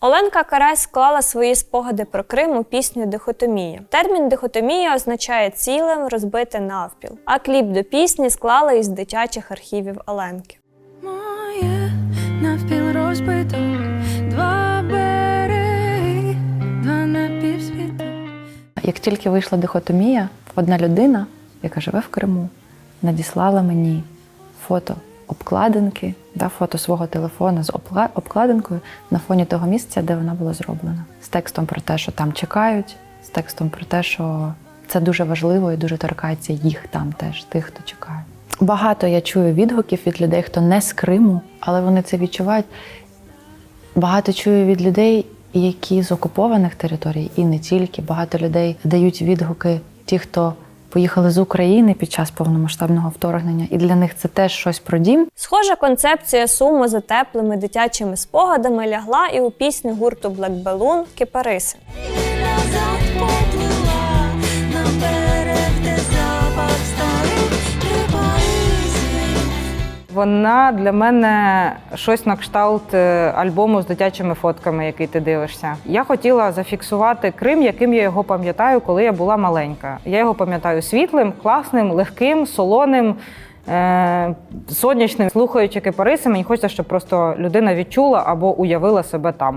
Оленка Карась склала свої спогади про Крим у пісню Дихотомія. Термін дихотомія означає ціле розбите навпіл, а кліп до пісні склала із дитячих архівів Оленки. Моє навпіл розбито, два береги, два напівсвіти. Як тільки вийшла дихотомія, одна людина, яка живе в Криму, надіслала мені фото обкладинки, да, фото свого телефона з обкладинкою на фоні того місця, де вона була зроблена. З текстом про те, що там чекають, з текстом про те, що це дуже важливо і дуже торкається їх там теж, тих, хто чекає. Багато я чую відгуків від людей, хто не з Криму, але вони це відчувають. Багато чую від людей, які з окупованих територій, і не тільки. Багато людей дають відгуки ті, хто поїхали з України під час повномасштабного вторгнення, і для них це теж щось про дім. Схожа концепція суму за теплими дитячими спогадами лягла і у пісню гурту Black Balloon Кипариси. Вона для мене щось на кшталт е, альбому з дитячими фотками, який ти дивишся. Я хотіла зафіксувати Крим, яким я його пам'ятаю, коли я була маленька. Я його пам'ятаю світлим, класним, легким, солоним. е, Сонячним, слухаючи кипариси, мені хочеться, щоб просто людина відчула або уявила себе там.